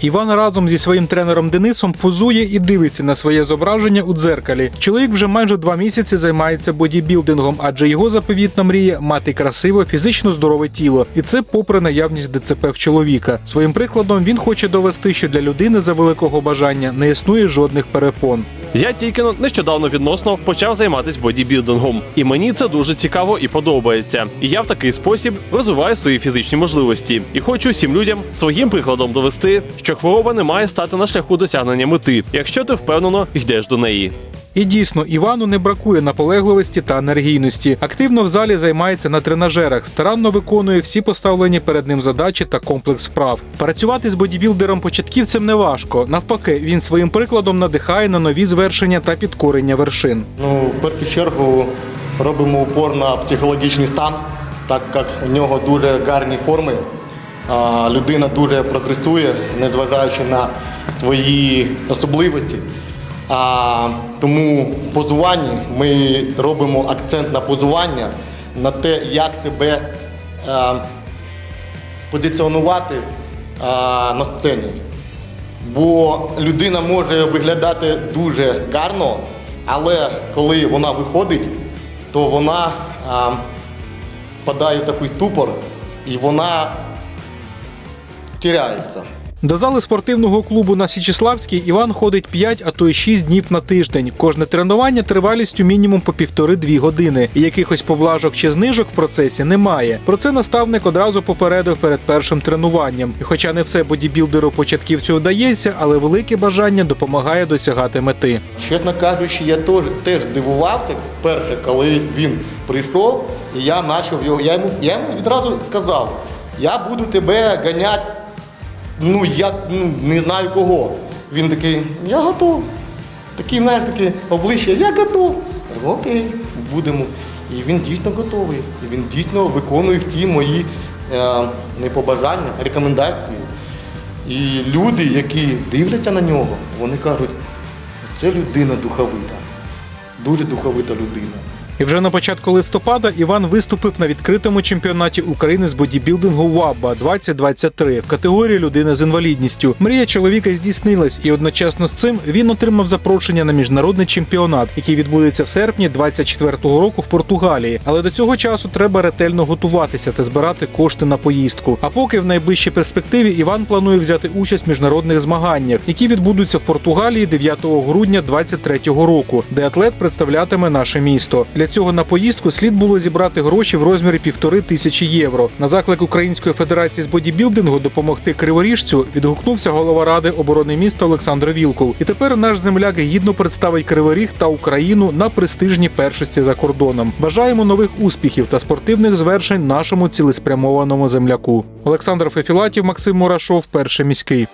Іван разом зі своїм тренером Денисом позує і дивиться на своє зображення у дзеркалі. Чоловік вже майже два місяці займається бодібілдингом, адже його заповітна мрія мати красиве, фізично здорове тіло. І це попри наявність ДЦП в чоловіка. Своїм прикладом він хоче довести, що для людини за великого бажання не існує жодних перепон. Я тільки нещодавно відносно почав займатися бодібілдингом, і мені це дуже цікаво і подобається. І я в такий спосіб розвиваю свої фізичні можливості і хочу всім людям своїм прикладом довести, що хвороба не має стати на шляху досягнення мети, якщо ти впевнено йдеш до неї. І дійсно, Івану не бракує наполегливості та енергійності. Активно в залі займається на тренажерах, старанно виконує всі поставлені перед ним задачі та комплекс вправ. Працювати з бодібілдером початківцем не важко. Навпаки, він своїм прикладом надихає на нові звершення та підкорення вершин. Ну, в першу чергу робимо упор на психологічний стан, так як у нього дуже гарні форми. Людина дуже прогресує, незважаючи на свої особливості. А, тому в позуванні ми робимо акцент на позування, на те, як себе а, позиціонувати а, на сцені. Бо людина може виглядати дуже гарно, але коли вона виходить, то вона а, впадає в такий ступор і вона тіряється. До зали спортивного клубу на Січіславській Іван ходить 5, а то й 6 днів на тиждень. Кожне тренування тривалістю мінімум по півтори-дві години. І якихось поблажок чи знижок в процесі немає. Про це наставник одразу попередив перед першим тренуванням. І хоча не все бодібілдеру початківцю вдається, але велике бажання допомагає досягати мети. Чесно кажучи, я теж, теж дивувався перше, коли він прийшов, і я почав його. Я йому, я йому відразу сказав, я буду тебе ганяти, ну як ну, не знаю кого. Він такий, я готов. Такий, знаєш, таке обличчя, я готов. Я Окей, будемо. І він дійсно готовий. І він дійсно виконує ті мої е, не побажання, рекомендації. І люди, які дивляться на нього, вони кажуть, це людина духовита, дуже духовита людина. І вже на початку листопада Іван виступив на відкритому чемпіонаті України з бодібілдингу ВАБА 2023 в категорії людина з інвалідністю. Мрія чоловіка здійснилась, і одночасно з цим він отримав запрошення на міжнародний чемпіонат, який відбудеться в серпні 24-го року в Португалії. Але до цього часу треба ретельно готуватися та збирати кошти на поїздку. А поки в найближчій перспективі Іван планує взяти участь в міжнародних змаганнях, які відбудуться в Португалії 9 грудня 2023 року, де атлет представлятиме наше місто. Для цього на поїздку слід було зібрати гроші в розмірі півтори тисячі євро. На заклик Української федерації з бодібілдингу допомогти криворіжцю відгукнувся голова ради оборони міста Олександр Вілкул. І тепер наш земляк гідно представить Криворіг та Україну на престижній першості за кордоном. Бажаємо нових успіхів та спортивних звершень нашому цілеспрямованому земляку. Олександр Фефілатів, Максим Мурашов, перший міський.